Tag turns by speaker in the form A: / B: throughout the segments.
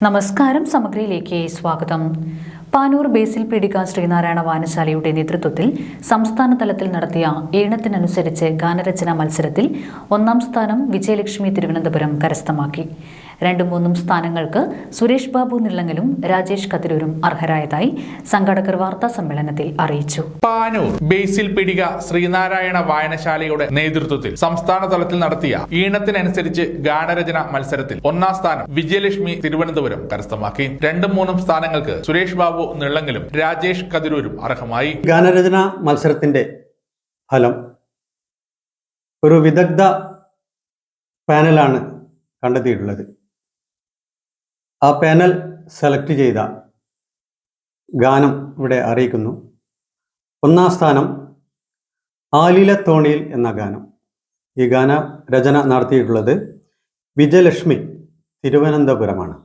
A: നമസ്കാരം സമഗ്രയിലേക്ക് സ്വാഗതം. പാനൂർ ബേസിൽ പീഡിക ശ്രീനാരായണ വായനശാലയുടെ നേതൃത്വത്തിൽ സംസ്ഥാന തലത്തിൽ നടത്തിയ ഈണത്തിനനുസരിച്ച് ഗാനരചനാ മത്സരത്തിൽ ഒന്നാം സ്ഥാനം വിജയലക്ഷ്മി തിരുവനന്തപുരം കരസ്ഥമാക്കി. രണ്ടും മൂന്നും സ്ഥാനങ്ങൾക്ക് സുരേഷ് ബാബു നിള്ളങ്ങലും രാജേഷ് കതിരൂരും അർഹരായതായി സംഘാടകർ വാർത്താ സമ്മേളനത്തിൽ അറിയിച്ചു.
B: പാനൂർ ബേസിൽ പിടിക ശ്രീനാരായണ വായനശാലയുടെ നേതൃത്വത്തിൽ സംസ്ഥാന തലത്തിൽ നടത്തിയ ഈണത്തിനനുസരിച്ച് ഗാനരചന മത്സരത്തിൽ ഒന്നാം സ്ഥാനം വിജയലക്ഷ്മി തിരുവനന്തപുരം കരസ്ഥമാക്കി. രണ്ടും മൂന്നും സ്ഥാനങ്ങൾക്ക് സുരേഷ് ബാബു നിള്ളങ്ങലും രാജേഷ് കതിരൂരും അർഹമായി.
C: ഗാനരചന മത്സരത്തിന്റെ ഫലം ഒരു വിദഗ്ധ പാനലാണ് കണ്ടെത്തിയിട്ടുള്ളത്. ആ പാനൽ സെലക്ട് ചെയ്ത ഗാനം ഇവിടെ അറിയിക്കുന്നു. ഒന്നാം സ്ഥാനം ആലിലത്തോണിയിൽ എന്ന ഗാനം. ഈ ഗാന രചന നടത്തിയിട്ടുള്ളത് വിജയലക്ഷ്മി തിരുവനന്തപുരമാണ്.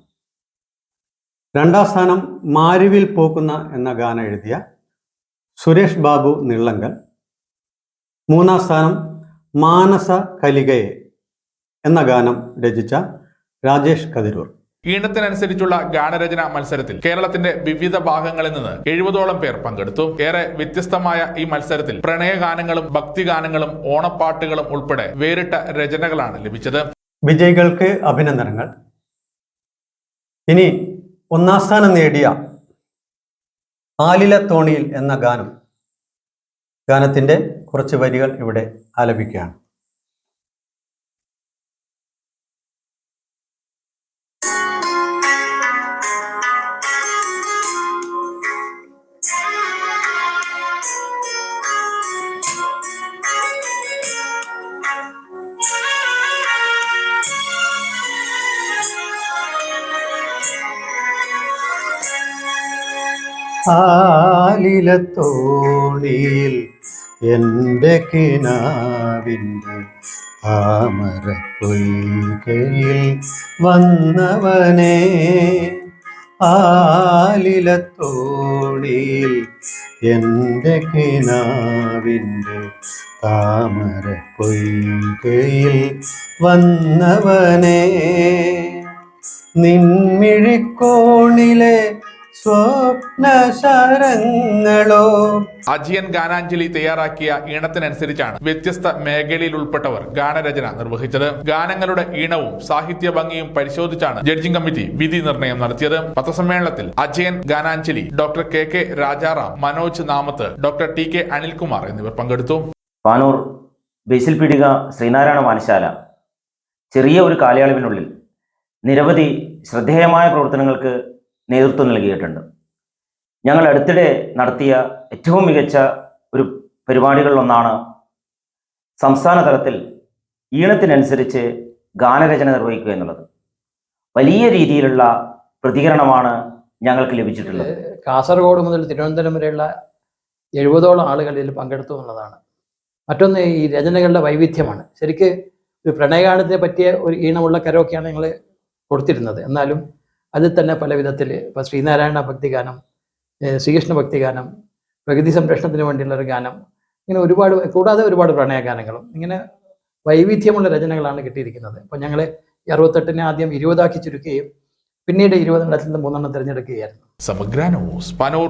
C: രണ്ടാം സ്ഥാനം മാരുവിൽ പോക്കുന്ന എന്ന ഗാനം എഴുതിയ സുരേഷ് ബാബു നിള്ളങ്കൽ. മൂന്നാം സ്ഥാനം മാനസ കലികയെ എന്ന ഗാനം രചിച്ച രാജേഷ് കതിരൂർ.
B: ഈണത്തിനനുസരിച്ചുള്ള ഗാനരചന മത്സരത്തിൽ കേരളത്തിന്റെ വിവിധ ഭാഗങ്ങളിൽ നിന്ന് എഴുപതോളം പേർ പങ്കെടുത്തു. ഏറെ വ്യത്യസ്തമായ ഈ മത്സരത്തിൽ പ്രണയഗാനങ്ങളും ഭക്തിഗാനങ്ങളും ഓണപ്പാട്ടുകളും ഉൾപ്പെടെ വേറിട്ട രചനകളാണ് ലഭിച്ചത്.
C: വിജയികൾക്ക് അഭിനന്ദനങ്ങൾ. ഇനി ഒന്നാം സ്ഥാനം നേടിയ ആലില തോണിയിൽ എന്ന ഗാനം ഗാനത്തിന്റെ കുറച്ച് വരികൾ ഇവിടെ ആലപിക്കുകയാണ്. ആലിലത്തോണിയിൽ എന്റെ കിനാവിന്റെ താമര പൊയ്കയിൽ വന്നവനെ ആലിലത്തോണിയിൽ എന്റെ കിനാവിന്റെ താമര പൊയ്കയിൽ വന്നവനെ നിൻമിഴിക്കോണിലെ സ്വപ്നശരങ്ങളോ
B: അജിയൻ ഗാനാഞ്ജലി തയ്യാറാക്കിയ ഈണത്തിനനുസരിച്ചാണ് വ്യത്യസ്ത മേഖലയിൽ ഉൾപ്പെട്ടവർ ഗാനരചന നിർവഹിച്ചത്. ഗാനങ്ങളുടെ ഈണവും സാഹിത്യ ഭംഗിയും പരിശോധിച്ചാണ് ജഡ്ജിംഗ് കമ്മിറ്റി വിധി നിർണയം നടത്തിയത്. പത്രസമ്മേളനത്തിൽ Ajayan Gananjali doctor K K Rajaram Manoj Namath doctor T K Anilkumar എന്നിവർ പങ്കെടുത്തു.
D: പാനൂർ ബേസിൽ പീടിക ശ്രീനാരായണ വാനശാല ചെറിയ ഒരു കാലയളവിനുള്ളിൽ നിരവധി ശ്രദ്ധേയമായ പ്രവർത്തനങ്ങൾക്ക് നേതൃത്വം നൽകിയിട്ടുണ്ട്. ഞങ്ങൾ അടുത്തിടെ നടത്തിയ ഏറ്റവും മികച്ച ഒരു പരിപാടികളിലൊന്നാണ് സംസ്ഥാന തലത്തിൽ ഈണത്തിനനുസരിച്ച് ഗാനരചന നിർവഹിക്കുക എന്നുള്ളത്. വലിയ രീതിയിലുള്ള പ്രതികരണമാണ് ഞങ്ങൾക്ക് ലഭിച്ചിട്ടുള്ളത്.
E: കാസർഗോഡ് മുതൽ തിരുവനന്തപുരം വരെയുള്ള എഴുപതോളം ആളുകൾ ഇതിൽ പങ്കെടുത്തു എന്നുള്ളതാണ്. മറ്റൊന്ന് ഈ രചനകളുടെ വൈവിധ്യമാണ്. ശരിക്ക് ഒരു പ്രണയഗാനത്തെ പറ്റിയ ഒരു ഈണമുള്ള കരോക്കെയാണ് ഞങ്ങൾ കൊടുത്തിരുന്നത്. എന്നാലും അതിൽ തന്നെ പല വിധത്തിൽ ഇപ്പോൾ ശ്രീനാരായണ ഭക്തിഗാനം ശ്രീകൃഷ്ണ ഭക്തിഗാനം പ്രകൃതി സംരക്ഷണത്തിന് വേണ്ടിയുള്ള ഒരു ഗാനം ഇങ്ങനെ ഒരുപാട് കൂടാതെ ഒരുപാട് പ്രണയഗാനങ്ങളും ഇങ്ങനെ വൈവിധ്യമുള്ള രചനകളാണ് കിട്ടിയിരിക്കുന്നത്. അപ്പോൾ ഞങ്ങൾ അറുപത്തെട്ടിനെ ആദ്യം ഇരുപതാക്കി ചുരുക്കുകയും പിന്നീട് ഇരുപതെണ്ണത്തിൽ നിന്ന് മൂന്നെണ്ണം തിരഞ്ഞെടുക്കുകയായിരുന്നു.
B: സമഗ്ര ന്യൂസ്